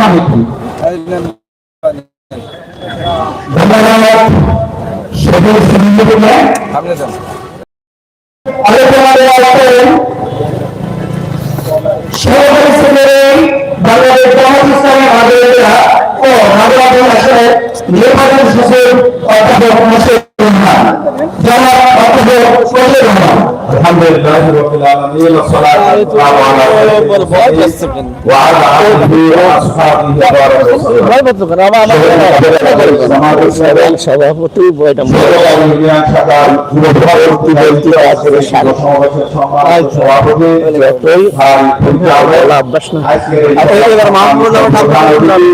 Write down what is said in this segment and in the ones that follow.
সমাবেতি ধন্যবাদ। সদর সমিতিকে আপনি যান। আলোচনা দেওয়ার পর সহকারী সেক্রেটারি বাংলাদেশ জামাত ইসলামী আন্দোলনরা ও নাগরাবাদ আসনের নির্বাচন সচিব অধ্যাপক রহমান। রহমান। আলহামদুলিল্লাহ রাব্বিল আলামিন والصلاه والسلام على وعلى اله واصحابه وبارك وسلم সভাপতি বইটা ইউনিয়ন শাখার পরবর্তী বলতে আজকের সমাবেশের সম্মানিত সভাপতি যতই ভাই পরিচালক অভ্যাস না আজকের এই আপনি এবার মাহমুদুর রহমান প্রধান অতিথি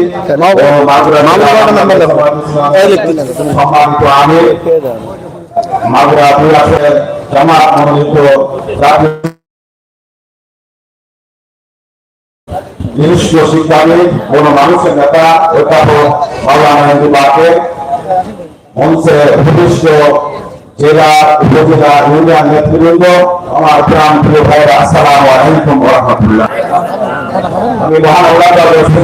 ও মাগুরা সম্মানিত আমির মাগুরা বিলাসের জামাত মনোনীত বিশিষ্ট শিক্ষাবিদ কোন মানুষের নেতা অধ্যাপক মাওলানা হিন্দু বাকে মঞ্চে উপবিষ্ট জেলা উপজেলা ইউনিয়ন নেতৃবৃন্দ রাহমাতুল্লাহ। আমি মহান আল্লাহ তাআলার কাছে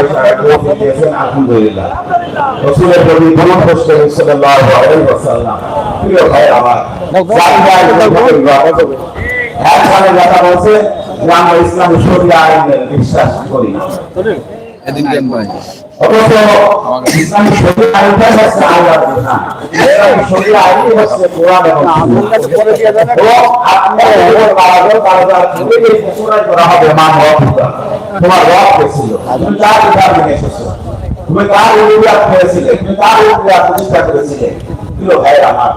বিষয়ে তৌফিক দিয়েছেন আলহামদুলিল্লাহ। রাসূলের প্রতি দরুদ পড়তে সাল্লাল্লাহু আলাইহি ওয়াসাল্লাম প্রিয় ভাই আমার একখানে কথা বলছে যে আমরা ইসলামী শরিয়া আইনের বিশ্বাস করি এদিন ভাই অথচ ইসলামী শরিয়া আইনটা হচ্ছে আল্লাহর বিধান ইসলামী শরিয়া হচ্ছে কোরআন এবং আপনার উপর কারাগার কারাগার থেকে যে ঘোষণাই করা হবে মান তোমার রব ছিল তুমি কার বিধান মেনে এসেছ। তুমি কার উলিয়াত করেছিলে তুমি কার উলিয়াত প্রতিষ্ঠা করেছিলে। প্রিয় ভাই আমার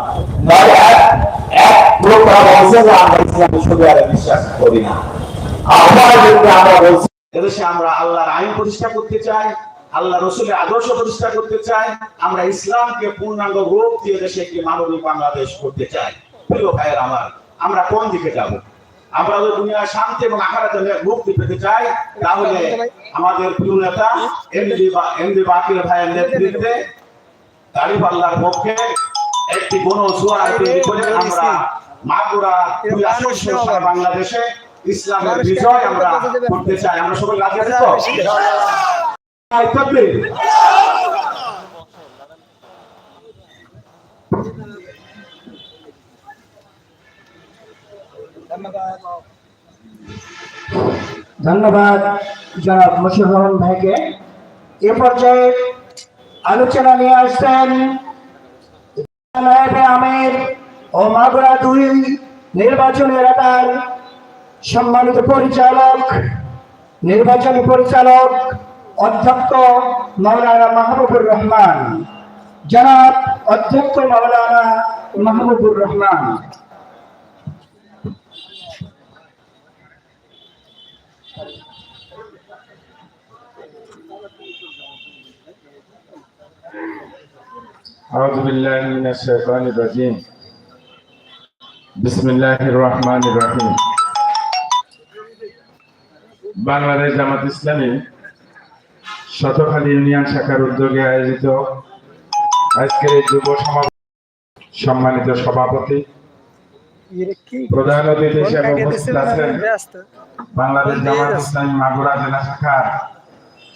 নয় এক এক লোক তারা বলছে যে আমরা ইসলামী শরিয়ারে বিশ্বাস করি না। আবার যদি আমরা বলছি এদেশে আমরা আল্লাহর আইন প্রতিষ্ঠা করতে চাই। আল্লাহ রসুলের আদর্শ প্রতিষ্ঠা করতে চাই আমরা ইসলামকে পূর্ণাঙ্গ রূপ দিয়ে দেশে একটি মানবিক বাংলাদেশ করতে চাই। প্রিয় ভাইয়ের আমার, আমরা কোন দিকে যাব? আমরা যদি দুনিয়ার শান্তি এবং মুক্তি পেতে চাই, তাহলে আমাদের প্রিয় নেতা, এমডি বা এমডি বাকির ভাইয়ের নেতৃত্বে পক্ষে একটি সুয়ার তৈরি করে আমরা মাগুরা বাংলাদেশে ইসলামের বিজয় আমরা করতে চাই। আমরা সবাই তো? আয় তাকবীর। ধন্যবাদ জনাব রহমান ভাইকে এ পর্যায়ে আলোচনা নিয়ে আসছেন আমির ও মাগুরা দুই নির্বাচনী এলাকার সম্মানিত পরিচালক, নির্বাচনী পরিচালক অধ্যক্ষ মাওলানা মাহবুবুর রহমান জনাব অধ্যক্ষ মাওলানা মাহবুবুর রহমান أعوذ بالله من الشيطان الرجيم بسم الله الرحمن الرحيم বাংলাদেশ জামাত ইসলামী শতখালী ইউনিয়ন শাখার উদ্যোগে আয়োজিত আজকের যুব সমাবেশ সম্মানিত সভাপতি, প্রধান অতিথি হিসেবে উপস্থিত আছেন বাংলাদেশ জামাত ইসলামী মাগুরা জেলা শাখার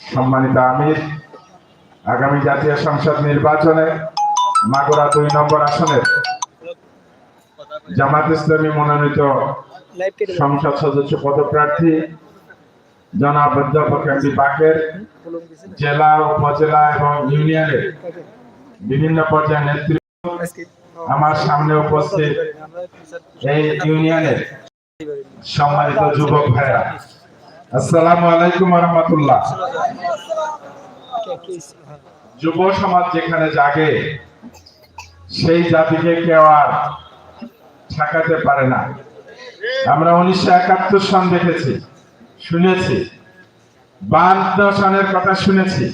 সম্মানিত আমির। আগামী জাতীয় সংসদ নির্বাচনে মাগুরা দুই নম্বর আসনের জামাত ইসলামী মনোনীত সংসদ সদস্য পদপ্রার্থী জনাব অধ্যাপক এমপি বাকের জেলা উপজেলা এবং ইউনিয়নের বিভিন্ন পর্যায়ের নেতৃত্ব আমার সামনে উপস্থিত এই ইউনিয়নের সম্মানিত যুবক ভাইরা আসসালামু আলাইকুম রহমতুল্লাহ যুব সমাজ যেখানে জাগে সেই জাতিকে কেউ আর ঠেকাতে পারে না। আমরা উনিশশো একাত্তর সন দেখেছি শুনেছি বান্ন সনের কথা শুনেছি।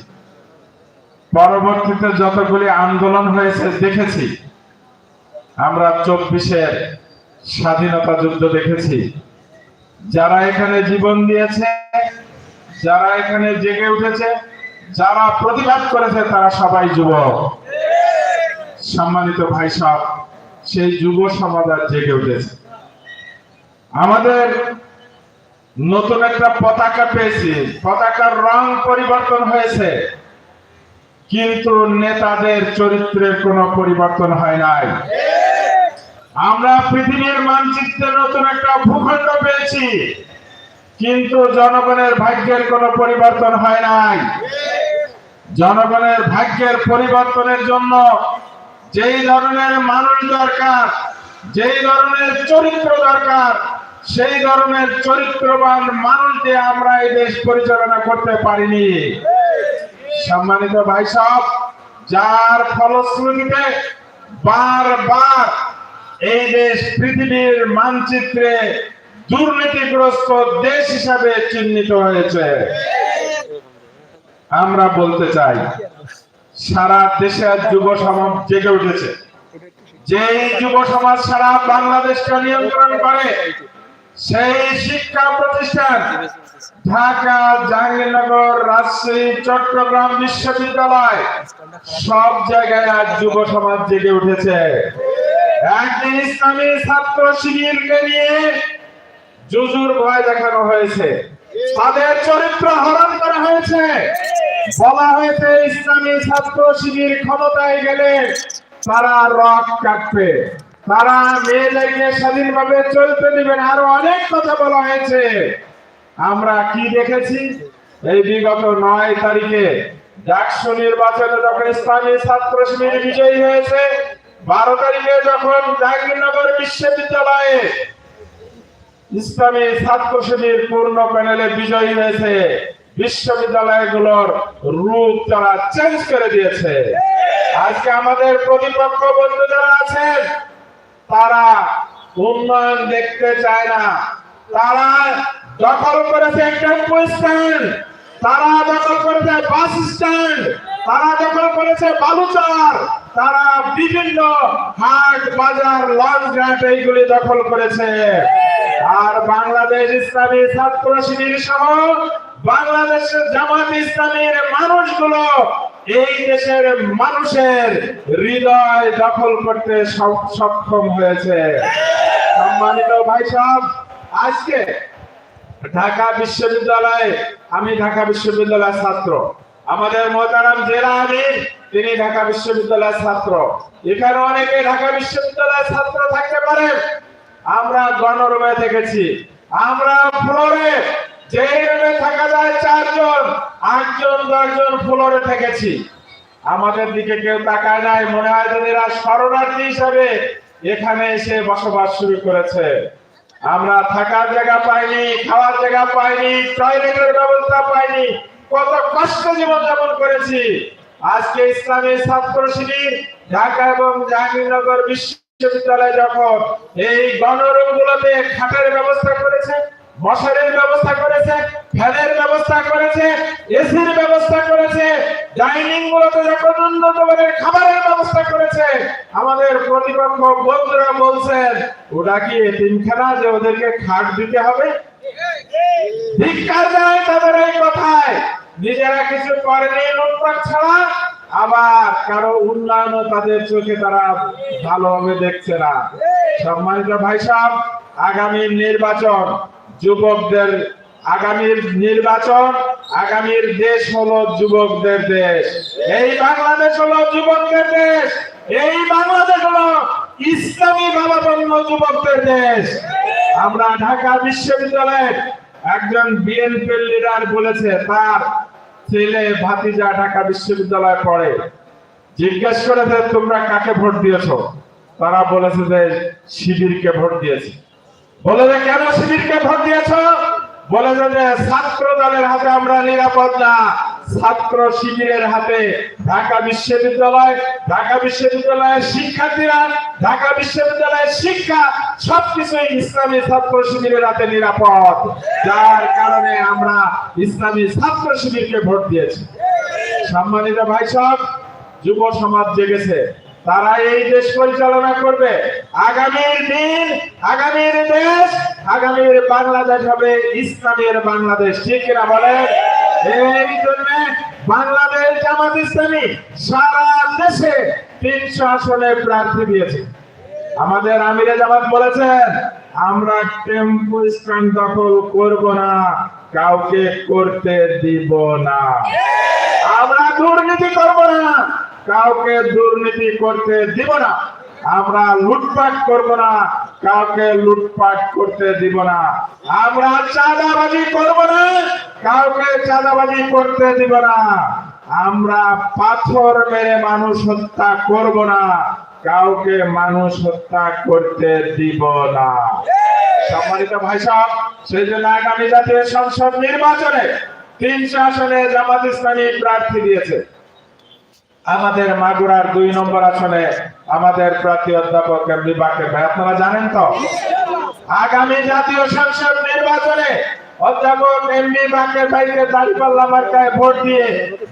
পরবর্তীতে যতগুলি আন্দোলন হয়েছে, দেখেছি। আমরা চব্বিশের স্বাধীনতা যুদ্ধ দেখেছি। যারা এখানে জীবন দিয়েছে, যারা এখানে জেগে উঠেছে, যারা প্রতিবাদ করেছে, তারা সবাই যুবক। সম্মানিত ভাই সব, সেই যুব সমাজ জেগে উঠেছে। আমাদের নতুন একটা পতাকা পেয়েছি। পতাকার রং পরিবর্তন হয়েছে। কিন্তু নেতাদের চরিত্রের কোনো পরিবর্তন হয় নাই। আমরা পৃথিবীর মানচিত্রে নতুন একটা ভূখণ্ড পেয়েছি। কিন্তু জনগণের ভাগ্যের কোনো পরিবর্তন হয় নাই। জনগণের ভাগ্যের পরিবর্তনের জন্য যেই ধরনের মানুষ দরকার, যেই ধরনের চরিত্র দরকার সেই ধরনের চরিত্রবান মানুষ দিয়ে আমরা এই দেশ পরিচালনা করতে পারিনি। সম্মানিত ভাই সব যার ফলশ্রুতিতে বারবার এই দেশ পৃথিবীর মানচিত্রে দুর্নীতিগ্রস্ত দেশ হিসাবে চিহ্নিত হয়েছে। আমরা বলতে চাই, সারা দেশের যুব সমাজ জেগে উঠেছে। যেই যুব সমাজ সারা বাংলাদেশকে নিয়ন্ত্রণ করে সেই শিক্ষা প্রতিষ্ঠান ঢাকা, জাহাঙ্গীরনগর, রাজশাহী, চট্টগ্রাম বিশ্ববিদ্যালয় সব জায়গায় আজ যুব সমাজ জেগে উঠেছে। একদিন ইসলামী ছাত্র শিবিরকে নিয়ে জুজুর ভয় দেখানো হয়েছে। তাদের চরিত্র হরণ করা হয়েছে। বলা হয়েছে, ইসলামী ছাত্র শিবির ক্ষমতায় গেলে তারা রক কাটবে। তারা মেয়েদেরকে স্বাধীনভাবে চলতে দিবেন। আরও অনেক কথা বলা হয়েছে। আমরা কি দেখেছি? এই বিগত নয় তারিখে ডাকসু নির্বাচনে যখন ইসলামী ছাত্র শিবির বিজয়ী হয়েছে, বারো তারিখে যখন জাহাঙ্গীরনগর বিশ্ববিদ্যালয়ে ইসলামী ছাত্র শিবির পূর্ণ প্যানেলে বিজয়ী হয়েছে, বিশ্ববিদ্যালয়গুলোর রূপ তারা চেঞ্জ করে দিয়েছে। আজকে আমাদের প্রতিপক্ষ বন্ধু যারা আছেন তারা উন্নয়ন দেখতে চায় না। তারা দখল করেছে টেম্পো স্ট্যান্ড তারা দখল করেছে বাস স্ট্যান্ড। তারা দখল করেছে বালুচর। তারা বিভিন্ন হাট, বাজার, লঞ্চ ঘাট এইগুলি দখল করেছে। আর বাংলাদেশ ইসলামী ছাত্র শিবির সহ বাংলাদেশের জামাত ইসলামীর মানুষগুলো এই দেশের মানুষের হৃদয় দখল করতে সব- সক্ষম হয়েছে। সম্মানিত ভাই সাহেব, আজকে ঢাকা বিশ্ববিদ্যালয়ে আমি ঢাকা বিশ্ববিদ্যালয়ের ছাত্র। আমাদের মোতারাম জেলা আমির, তিনি ঢাকা বিশ্ববিদ্যালয়ের ছাত্র। এখানে অনেকে ঢাকা বিশ্ববিদ্যালয়ের ছাত্র থাকতে পারে। আমরা গণরুমে থেকেছি। আমরা ফ্লোরে যে রুমে থাকা যায় চারজন, আটজন, দশজন ফ্লোরে থেকেছি। আমাদের দিকে কেউ তাকায় নাই, মনে হয় এরা শরণার্থী হিসাবে এখানে এসে বসবাস শুরু করেছে। আমরা থাকার জায়গা পাইনি, খাওয়ার জায়গা পাইনি, টয়লেটের ব্যবস্থা পাইনি, কত কষ্ট জীবন যাপন করেছি। আজকে ইসলামী ছাত্র শিবির ঢাকা এবং জাহাঙ্গীরনগর বিশ্ববিদ্যালয় যখন এই গণরুম গুলোতে খাটের ব্যবস্থা করেছে মশারির ব্যবস্থা করেছে, ফ্যানের ব্যবস্থা করেছে, এসির ব্যবস্থা করেছে ডাইনিং গুলোতে যখন উন্নত খাবারের ব্যবস্থা করেছে, আমাদের প্রতিপক্ষ বন্ধুরা বলছেন ওটা কি এতিমখানা যে ওদেরকে খাট দিতে হবে? ধিক্কার জানাই তাদের এই কথায়। নিজেরা কিছু করেনি লুটপাট ছাড়া, আবার কারও উন্নয়নও তাদের চোখে তারা ভালোভাবে দেখছে না। সম্মানিত ভাই সাহেব, আগামী নির্বাচন যুবকদের আগামীর নির্বাচন, আগামীর দেশ হলো যুবকদের দেশ। এই বাংলাদেশ হলো যুবকদের দেশ। এই বাংলাদেশ হলো ইসলামী ভাবাপন্ন যুবকদের দেশ। আমরা ঢাকা বিশ্ববিদ্যালয়ের একজন বিএনপির লিডার বলেছে, তার ছেলে ভাতিজা ঢাকা বিশ্ববিদ্যালয়ে পড়ে। জিজ্ঞেস করেছে, তোমরা কাকে ভোট দিয়েছ? তারা বলেছে যে, শিবিরকে ভোট দিয়েছি। বলে যে, কেন শিবিরকে ভোট দিয়েছ? বলে যে ছাত্র দলের হাতে আমরা নিরাপদ না। ছাত্র শিবিরের হাতে ঢাকা বিশ্ববিদ্যালয়, ঢাকা বিশ্ববিদ্যালয়ের শিক্ষার্থীরা, ঢাকা শিক্ষা সবকিছুই ইসলামী ছাত্র শিবিরের হাতে নিরাপদ। যার কারণে আমরা ইসলামী ছাত্র শিবিরকে ভোট দিয়েছি। সম্মানিত ভাই সব যুব সমাজ জেগেছে। তারা এই দেশ পরিচালনা করবে। আগামীর দিন আগামীর দেশ আগামীর বাংলাদেশ হবে ইসলামের বাংলাদেশ। ঠিক কিনা বলেন? এই জন্য বাংলাদেশ জামাত ইসলামী সারা দেশে তিনশো আসনে প্রার্থী দিয়েছে। আমাদের আমিরে জামাত বলেছেন আমরা টেম্পো স্ট্যান্ড দখল করব না কাউকে করতে দিব না। আমরা দুর্নীতি করব না কাউকে দুর্নীতি করতে দিব না। আমরা লুটপাট করব না, কাউকে লুটপাট করতে দিব না। আমরা চাঁদাবাজি করব না, কাউকে চাঁদাবাজি করতে দিব না। আমরা পাথর মেরে মানুষ হত্যা করব না, কাউকে মানুষ হত্যা করতে দিব না। সম্মানিত ভাই সাহেব সেই জন্য আগামী জাতীয় সংসদ নির্বাচনে তিনশো আসনে জামাত ইসলামী প্রার্থী দিয়েছে। আমাদের মাগুরার দুই নম্বর আসনে আমাদের প্রার্থী অধ্যাপক এমনি বাকের ভাই আপনারা জানেন তো? আগামী জাতীয় সংসদ নির্বাচনে অধ্যাপক এমনি বাকের ভাইকে দাঁড়িপাল্লা মার্কায় ভোট দিয়ে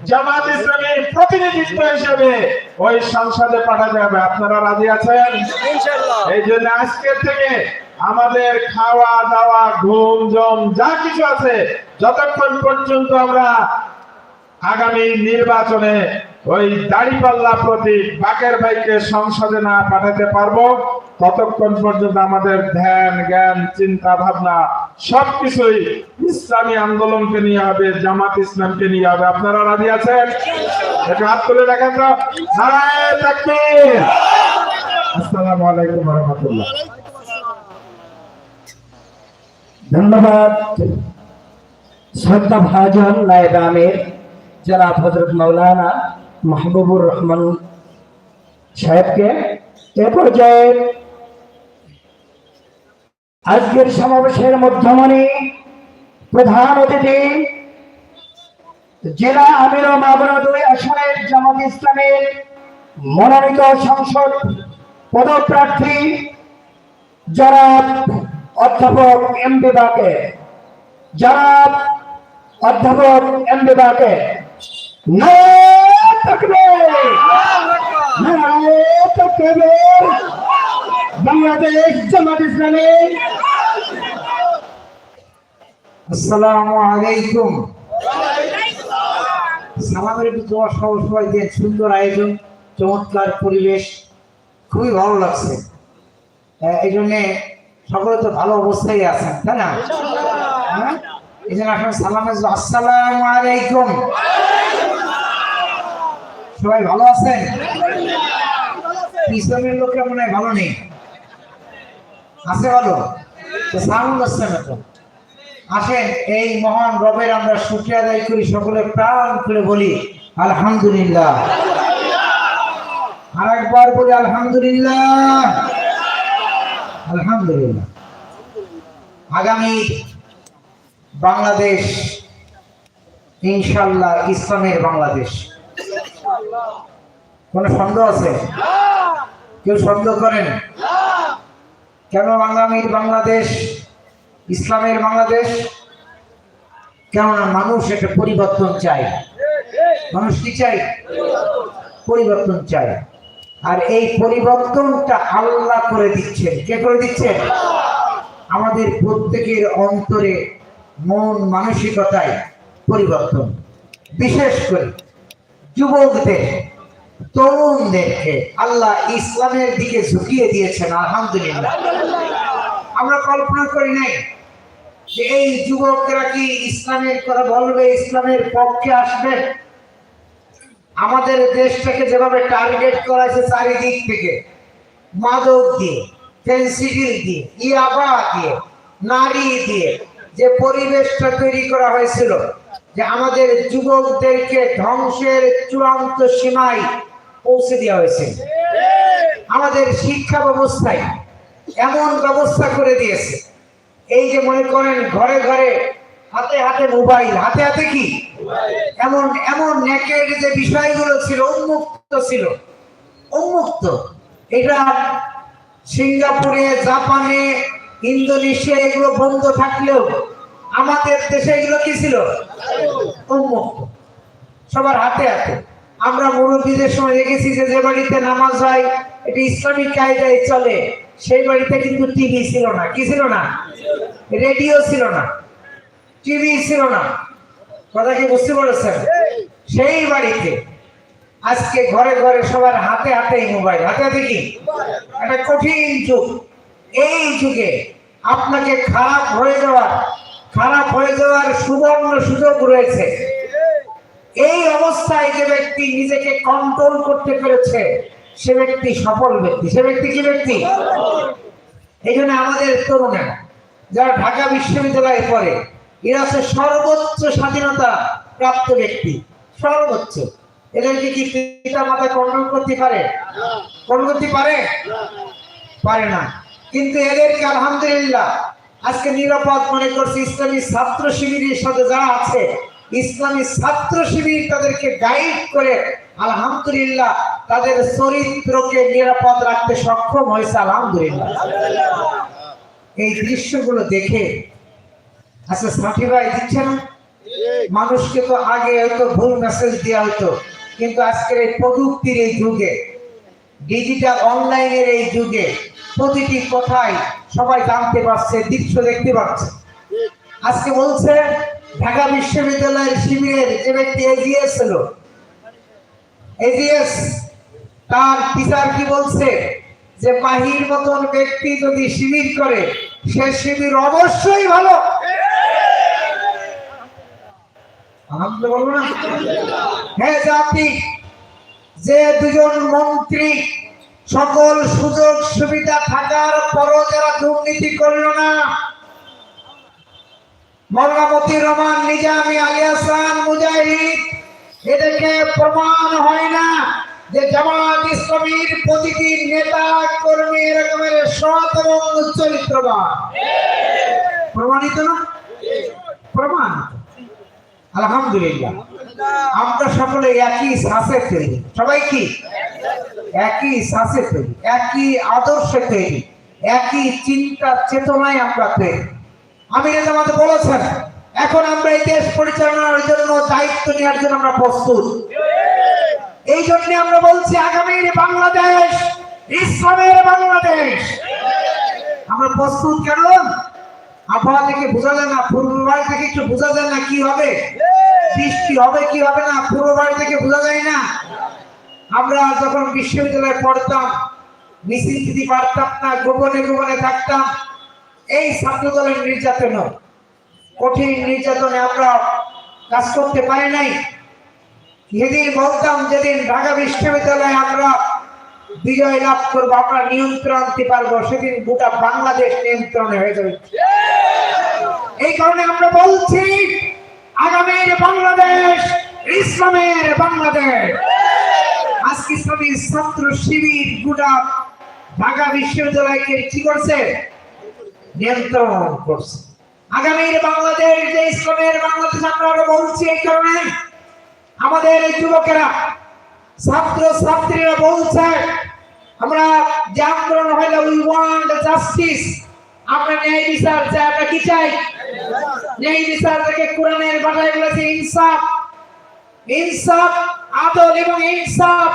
জামাত ইসলামীর প্রতিনিধিত্ব হিসেবে ওই সংসদে পাঠাতে হবে। আপনারা রাজি আছেন? এই জন্য আজকের থেকে আমাদের খাওয়া দাওয়া ঘুম জম যা কিছু আছে যতক্ষণ পর্যন্ত আমরা আগামী নির্বাচনে ওই দাড়িপাল্লা প্রতি বাকের ভাইকে সংসদে না পাঠাতে পারব, ততক্ষণ পর্যন্ত আমাদের ধ্যান, জ্ঞান, চিন্তা, ভাবনা সবকিছুই ইসলামী আন্দোলনকে নিয়ে হবে, জামাত ইসলামকে নিয়ে হবে। আপনারা রাজি আছেন? একটু হাত তুলে দেখেন তো। আসসালামু আলাইকুম রহমতুল্লাহ। ধন্যবাদ। শ্রদ্ধা ভাজন নায়েব আমির, জনাব হজরত মৌলানা মাহবুবুর রহমান সাহেবকে এ পর্যায়ে আজকের সমাবেশের মধ্যমণি প্রধান অতিথি জেলা আমির ও মাবনা দুই আসনের জামাত ইসলামের মনোনীত সংসদ পদপ্রার্থী জনাব অধ্যাপক এম বিভাগে জনাব অধ্যাপক এম বিভাগে সুন্দর আয়োজন, চমৎকার পরিবেশ, খুবই ভালো লাগছে। এই জন্যে সকলে তো ভালো অবস্থায় আছেন, তাই না? হ্যাঁ? এই জন্য আসলে সালামের আসসালামু আলাইকুম। সবাই ভালো আছেন ইসলামের লোকরা মনে হয় ভালো নেই। আছে ভালো? সাউন্ড আসছে না তো। আসেন, এই মহান রবের আমরা শুক্রিয়া আদায় করি, সকলে প্রাণ খুলে বলি, আলহামদুলিল্লাহ। আর একবার বলি, আলহামদুলিল্লাহ। আলহামদুলিল্লাহ। আগামী বাংলাদেশ, ইনশাল্লাহ ইসলামের বাংলাদেশ। কোনো সন্দেহ আছে? কেউ সন্দেহ করেন? কেন আগামীর বাংলাদেশ, ইসলামের বাংলাদেশ? কেননা মানুষ একটা পরিবর্তন চায়। মানুষ কি চাই পরিবর্তন চায়। আর এই পরিবর্তনটা আল্লাহ করে দিচ্ছেন। কে করে দিচ্ছেন? আমাদের প্রত্যেকের অন্তরে মন মানসিকতায় পরিবর্তন। বিশেষ করে যুবকদের, তরুণদেরকে আল্লাহ ইসলামের দিকে ঝুঁকিয়ে দিয়েছেন, আলহামদুলিল্লাহ। আমরা কল্পনা করি নাই যে এই যুবকরা কি ইসলামের কথা বলবে, ইসলামের পক্ষে আসবে? আমাদের দেশটাকে যেভাবে টার্গেট করা চারিদিক থেকে, মাদক দিয়ে, ফেন্সিডিল দিয়ে, ইয়াবা দিয়ে, নারী দিয়ে, যে পরিবেশটা তৈরি করা হয়েছিল যে আমাদের যুবকদেরকে ধ্বংসের চূড়ান্ত সীমায় পৌঁছে দেওয়া হয়েছে। আমাদের শিক্ষা ব্যবস্থায় এমন ব্যবস্থা করে দিয়েছে। এই যে মনে করেন ঘরে ঘরে, হাতে হাতে মোবাইল, হাতে হাতে কি? এমন এমন নেকের যে বিষয়গুলো ছিল, উন্মুক্ত ছিল, উন্মুক্ত। এটা সিঙ্গাপুরে, জাপানে, ইন্দোনেশিয়া এগুলো বন্ধ থাকলেও আমাদের দেশে এগুলো কি ছিল? সবার হাতে হাতে। আমরা মুরব্বীদের সময় দেখেছি যে যে বাড়িতে নামাজ হয়, এটা ইসলামিক কায়দায় চলে, সেই বাড়িতে কিন্তু টিভি ছিল না। কি ছিল না? রেডিও ছিল না। টিভি ছিল না। কথা কি বুঝতে পেরেছেন? সেই বাড়িতে, আজকে ঘরে ঘরে সবার হাতে হাতে মোবাইল। হাতে হাতে কি? একটা কঠিন যুগ। এই যুগে আপনাকে খারাপ হয়ে যাওয়ার যাওয়ার সুবর্ণ সুযোগ রয়েছে। এই অবস্থায় যে ব্যক্তি নিজেকে কন্ট্রোল করতে পেরেছে, সে ব্যক্তি সফল ব্যক্তি। সে ব্যক্তি কি ব্যক্তি? এই জন্য আমাদের তরুণেরা, যারা ঢাকা বিশ্ববিদ্যালয়ে পড়ে, এরা হচ্ছে সর্বোচ্চ স্বাধীনতা প্রাপ্ত ব্যক্তি। সর্বোচ্চ। এদেরকে কি পিতা মাতা কন্ট্রোল করতে পারে? কন্ট্রোল করতে পারে? পারে না। কিন্তু এদেরকে আলহামদুলিল্লাহ আজকে নিরাপদ মনে করছে ইসলামী ছাত্র শিবিরের সাথে যারা আছে, ইসলামী ছাত্র শিবির তাদেরকে গাইড করে আলহামদুলিল্লাহ তাদের চরিত্রকে নিরাপদ রাখতে সক্ষম হয়েছে আলহামদুলিল্লাহ। এই দৃশ্যগুলো দেখে আচ্ছা সাথী ভাই দিচ্ছে না মানুষকে তো আগে হয়তো ভুল মেসেজ দেওয়া হতো, কিন্তু আজকের এই প্রযুক্তির এই যুগে ডিজিটাল অনলাইনের এই যুগে প্রতিটি কথাই সবাই জানতে পারছে, দৃশ্য দেখতে পাচ্ছে আজকে বলছে, ঢাকা বিশ্ববিদ্যালয়ের শিবিরের যে ব্যক্তি এগিয়ে ছিল এজিএস তার টিচার কি বলছে? যে মাহির মতন ব্যক্তি যদি শিবির করে, সে শিবির অবশ্যই ভালো। হ্যাঁ যে দুজন মন্ত্রী সকল সুযোগ সুবিধা থাকার পরও যারা দুর্নীতি করল না মৌলামতি রহমান, নিজামি আলিয়াসান মুজাহিদ, এদেরকে প্রমাণ হয় না যে জামাত ইসলামীর প্রতিটি নেতা, কর্মী এরকমের সৎ এবং চরিত্রবান। প্রমাণিত না? প্রমাণ। আলহামদুলিল্লাহ। আমরা সকলে একই শ্বাসে তৈরি সবাই কি? একই শ্বাসে তৈরি একই আদর্শে তৈরি একই চিন্তা চেতনায় আমরা তৈরি আমি আমাকে বলেছেন, এখন আমরা এই দেশ পরিচালনার জন্য দায়িত্ব নেওয়ার জন্য আমরা প্রস্তুত। এই জন্য আমরা বলছি, আগামীর বাংলাদেশ, ইসলামের বাংলাদেশ। আমরা প্রস্তুত কেন? আবহাওয়া থেকে বোঝা যায় না পূর্ববার থেকে একটু বোঝা যায় না কি হবে? বৃষ্টি হবে কি হবে না? পূর্ববার থেকে বোঝা যায় না। আমরা যখন বিশ্ববিদ্যালয়ে পড়তাম, মিছিল দিতে পারতাম না, গোপনে গোপনে থাকতাম, এই ছাত্র দলের নির্যাতন, কঠিন নির্যাতনে আমরা কাজ করতে পারি নাই। যেদিন বলতাম, যেদিন ঢাকা বিশ্ববিদ্যালয়ে আমরা বিজয় লাভ করব, আমরা নিয়ন্ত্রণ আনতে পারব, সেদিন গোটা বাংলাদেশ নিয়ন্ত্রণে হয়ে যাবে। এই কারণে আমরা বলছি, আগামীর বাংলাদেশ, ইসলামের বাংলাদেশ। আজকে ইসলামী ছাত্র শিবির গোটা ঢাকা বিশ্ববিদ্যালয়কে কি করছে? নিয়ন্ত্রণ করছে। আগামীর বাংলাদেশ, যে ইসলামের বাংলাদেশ আমরা বলছি এই কারণে আমাদের এই যুবকেরা ছাত্র ছাত্রীরা বলছে, আমরা যে আন্দোলন হইলে উই ওয়ান্ট জাস্টিস আমরা ন্যায় বিচার চাই, আমরা কি চাই? ন্যায় বিচার থেকে কোরআনের ভাষায় বলেছে ইনসাফ। ইনসাফ, আদল এবং ইনসাফ।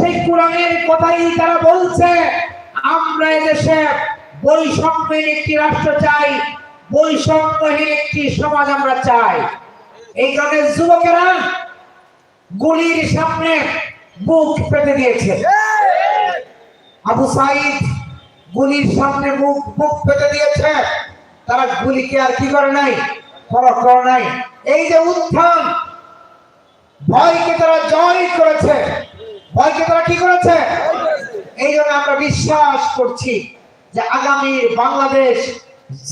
সেই কোরআনের কথাই তারা বলছে, আমরা এদেশে বৈষম্যহীন একটি রাষ্ট্র চাই, বৈষম্যহীন একটি সমাজ আমরা চাই। এই কারণে যুবকেরা গুলির সামনে মুখ পেতে দিয়েছে। আবু সাইদ গুলির সামনে মুখ মুখ পেতে দিয়েছে। তারা গুলিকে আর কি করে নাই? ফরক করে নাই। এই যে উত্থান, ভয়কে তারা জয় করেছে। ভয়কে তারা কি করেছে? এই জন্য আমরা বিশ্বাস করছি যে আগামীর বাংলাদেশ,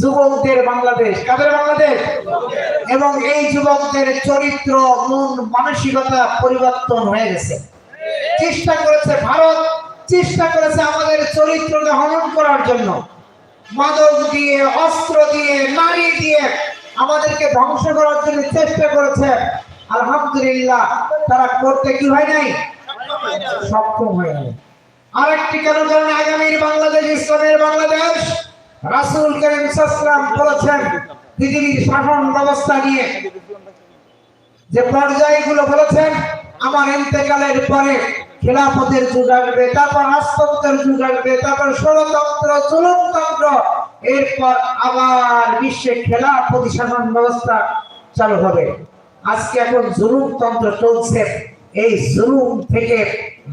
যুবকদের বাংলাদেশ, কাদের বাংলাদেশ? এবং এই যুবকদের চরিত্র, মন, মানসিকতা পরিবর্তন হয়ে গেছে। চেষ্টা করেছে ভারত, চেষ্টা করেছে আমাদের চরিত্রকে হনন করার জন্য। মাদক দিয়ে, অস্ত্র দিয়ে, নারী দিয়ে আমাদেরকে ধ্বংস করার জন্য চেষ্টা করেছে। আলহামদুলিল্লাহ, তারা করতে কি হয় নাই? সক্ষম হয়ে গেল। আরেকটি কেন কারণে আগামীর বাংলাদেশ, ইসলামের বাংলাদেশ, রাসূল করিম সাল্লাম বলেছেন, পৃথিবীর শাসন ব্যবস্থা নিয়ে। যে পর্যায়গুলো বলেছেন, আমার ইন্তেকালের পরে খেলাফতের যুগ আসবে, তারপর রাষ্ট্রতন্ত্রের যুগ আসবে, তারপর ষড়তন্ত্র চুলনতন্ত্র। এরপর আবার বিশ্বে খেলা শাসন ব্যবস্থা চালু হবে। আজকে এখন জুলুমতন্ত্র চলছে। এই জুলুম থেকে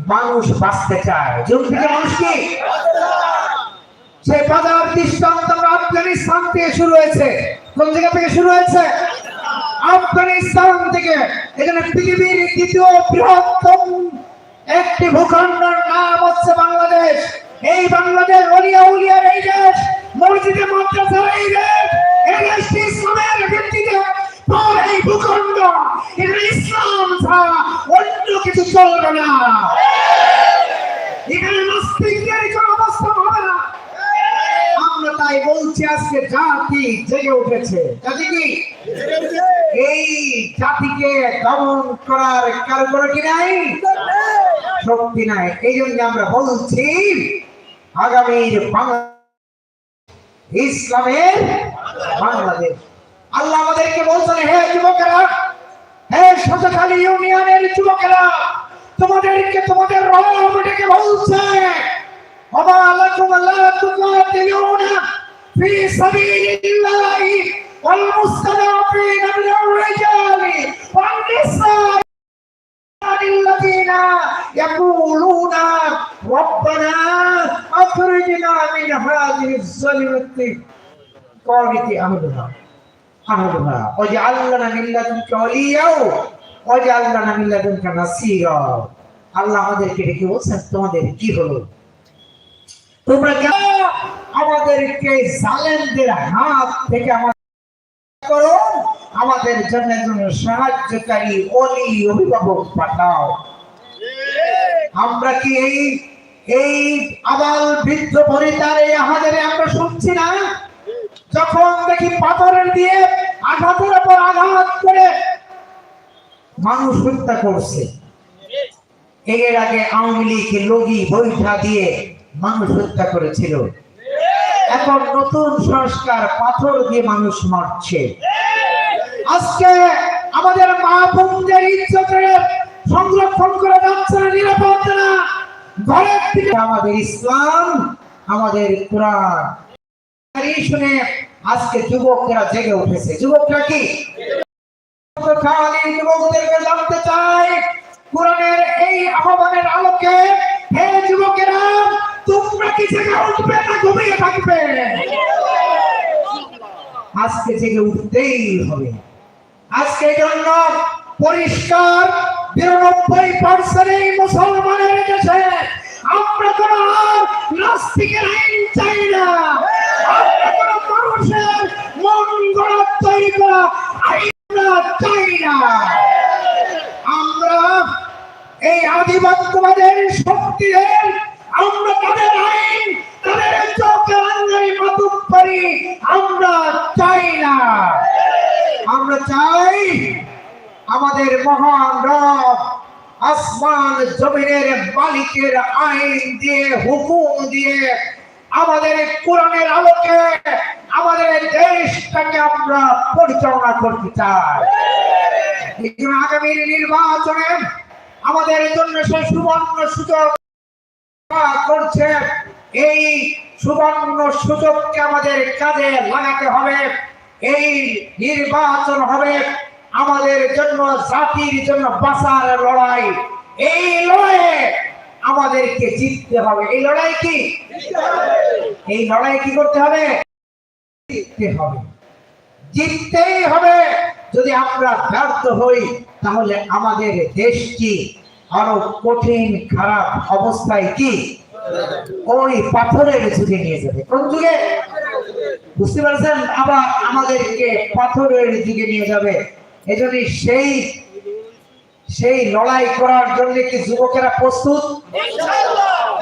মানুষ বাঁচতে চায়। জুলুম থেকে মানুষ কি? সেই বাজার দৃষ্টান্ত আফগানিস্তান থেকে শুরু হয়েছে। কোন জায়গা থেকে শুরু হয়েছে? আফগানিস্তান থেকে। এখানে পৃথিবীর দ্বিতীয় বৃহত্তম একটি ভূখণ্ডের নাম হচ্ছে বাংলাদেশ। এই বাংলাদেশ অলিয়া উলিয়ার এই দেশ, মসজিদে মাদ্রাসার এই দেশ এই দেশটি ইসলামের ভিত্তিতে এই ভূখণ্ড এখানে ইসলাম অন্য কিছু চলবে না। এখানে নাস্তিকদের কোনো অবস্থান হবে না। আমরা তাই বলছি, আজকে জাতি জেগে উঠেছে। জাতি কি? এই জাতিকে দমন করার কারো কোনো কি নাই শক্তি নাই এই জন্য আমরা বলছি আগামীর বাংলা ইসলামের বাংলাদেশ আল্লাহ আমাদেরকে বলছেন হে যুবকেরা হে সচখালী ইউনিয়নের যুবকেরা তোমাদেরকে তোমাদের রব ডেকে বলছে وما لكم لا تقاتلون في سبيل الله والمستضعفين من الرجال والنساء الذين يقولون ربنا أخرجنا من هذه الظلمة قالت أهلها أهلها واجعل لنا من لدنك وليا واجعل لنا من لدنك نصيرا আল্লাহ আমাদেরকে ডেকে বলছেন তোমাদের কি হলো তোমরা কেন আমাদেরকে জালেমদের হাত থেকে আমাদের করো, আমাদের জন্য একজন সাহায্যকারী অলি অভিভাবক পাঠাও। আমরা কি এই এই আবাল বৃদ্ধ পরিতার এই আহাজারে আমরা শুনছি না? যখন দেখি পাথরের দিয়ে আঘাতের পর আঘাত করে মানুষ হত্যা করছে। এর আগে আওয়ামী লীগ লগি বৈঠা দিয়ে মানুষ হত্যা করেছিল। এখন নতুন সংস্কার পাথর দিয়ে মানুষ মারছে। আজকে আমাদের মা বোনদের ইজ্জতের সংরক্ষণ করে যাচ্ছে না, নিরাপদ না। ঘরের থেকে আমাদের ইসলাম, আমাদের কোরআন। শুনে আজকে যুবকরা জেগে উঠেছে। যুবকরা কি? যুবকদেরকে জানতে চাই, কোরআনের এই আহ্বানের আলোকে হে যুবকেরা তোমরা কি জেগে উঠবে না ঘুমিয়ে থাকবে? আজকে জেগে উঠতেই হবে। আজকে জন্য পরিষ্কার বিরানব্বই পার্সেন্ট এই মুসলমানের দেশে আমরা কোন আর নাস্তিকের আইন চাই না। আমরা কোন মানুষের মন গড়া তৈরি করা আইন আমরা চাই না। আমরা এই আধিপত্যবাদের শক্তিদের আমরা তাদের আইন, তাদের আমরা চাই না। আমরা চাই আমাদের মহান রব আসমান জমিনের মালিকের আইন দিয়ে, হুকুম দিয়ে আমাদের কোরআনের আলোকে, আমাদের দেশটাকে আমরা পরিচালনা করতে চাই। আগামী নির্বাচনে আমাদের জন্য সেই সুবর্ণ সুযোগ করছে। এই সুবর্ণ সুযোগকে আমাদের কাজে লাগাতে হবে। এই নির্বাচন হবে আমাদের জন্য, জাতির জন্য লড়াই। এই লড়াইয়ে আমাদেরকে জিততে হবে। এই লড়াই কি? এই লড়াই কি করতে হবে? জিততে হবে। জিততেই হবে। যদি আমরা ব্যর্থ হই, তাহলে আমাদের দেশটি আরও কঠিন, খারাপ অবস্থায় কি? ওই পাথরের যুগে নিয়ে যাবে। কোন যুগে? বুঝতে পারছেন? আবার আমাদেরকে পাথরের যুগে নিয়ে যাবে। এজন্য সেই সেই লড়াই করার জন্য কি যুবকেরা প্রস্তুত?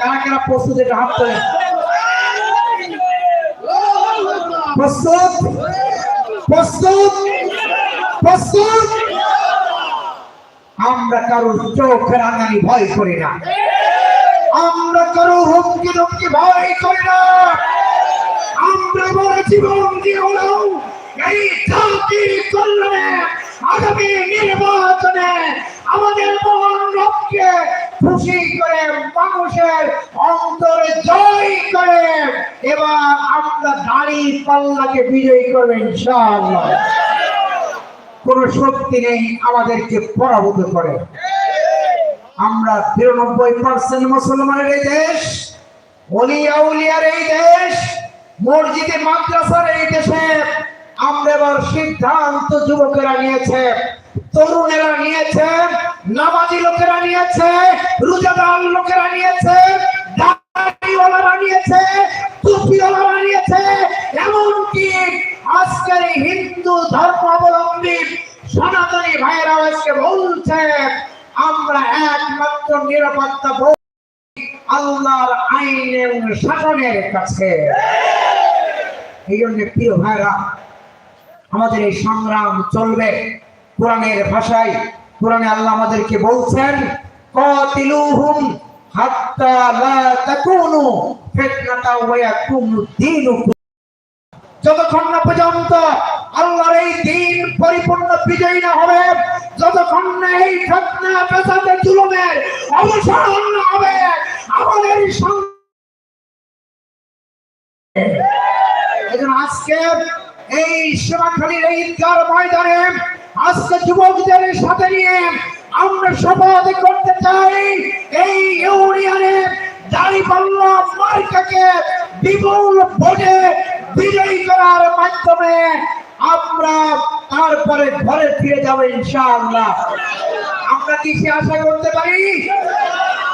কারা কারা প্রস্তুত? এটা হাত তোলেন। প্রস্তুত? প্রস্তুত? প্রস্তুত? আমরা কারোর চোখ রাঙানি ভয় করি না। আমরা কারও হুমকি ধমকি ভয় করি না। আমরা আমার জীবন দিয়ে হলেও এই জাতির কল্যাণে, আগামী নির্বাচনে আমাদের মহান লক্ষ্যে খুশি করে, মানুষের অন্তরে জয় করে, এবার আমরা দাড়ি পাল্লাকে বিজয়ী করবেন ইনশাআল্লাহ। কোন শক্তি নেই আমাদেরকে পরাভূত করে। আমরা তিরানব্বই পার্সেন্ট মুসলমানের এই দেশ অলিয়া উলিয়ার এই দেশ, মসজিদে মাদ্রাসার এই দেশে আমরা এবার সিদ্ধান্ত যুবকেরা নিয়েছে, তরুণেরা নিয়েছে, নামাজি লোকেরা নিয়েছে, রোজাদার লোকেরা নিয়েছে, দাড়িওয়ালারা নিয়েছে, এমনকি আজকের হিন্দু ধর্মাবলম্বী সনাতনী ভাইয়েরাও আজকে বলছে, আমরা একমাত্র নিরাপত্তা আল্লাহর আইন এবং শাসনের কাছে। এই জন্য প্রিয় ভাইরা আমাদের এই সংগ্রাম চলবে। কোরআনের ভাষায়, কোরআনে আল্লাহ আমাদেরকে বলছেন, কাতিলুহুম হাত্তা লা তাকুনু ফিতনাতা ওয়া ইয়াকুমু দীনুকুম। যতক্ষণ না পর্যন্ত আল্লাহর এই দিন পরিপূর্ণ বিজয়ী না হবে, যতক্ষণ না এই ফিতনা পেছাতে জুলুমের অবসান না হবে, আমাদের আজকে এই সেবাখালীর এই ঈদগার ময়দানে আজকে যুবকদের সাথে নিয়ে আমরা শপথ করতে চাই, এই ইউনিয়নে দাঁড়িপাল্লা মার্কাকে বিপুল ভোটে বিজয়ী করার মাধ্যমে আমরা তারপরে ঘরে ফিরে যাব ইনশাআল্লাহ। আমরা কি সে আশা করতে পারি?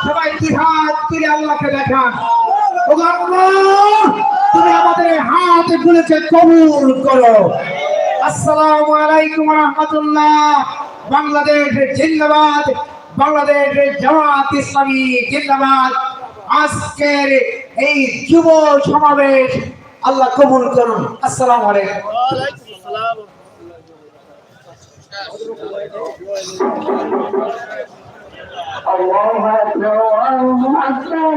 সবাই দুই হাত তুলে আল্লাহকে দেখান। তুমি আমাদের হাত গুলোকে কবুল করো। আসসালামু আলাইকুম রহমতুল্লাহ। বাংলাদেশ জিন্দাবাদ বাংলাদেশ জামাত ইসলামী জিন্দাবাদ। আজকের এই যুব সমাবেশ আল্লাহ কবুল করুন আসসালামু আলাইকুম আল্লাহু আকবার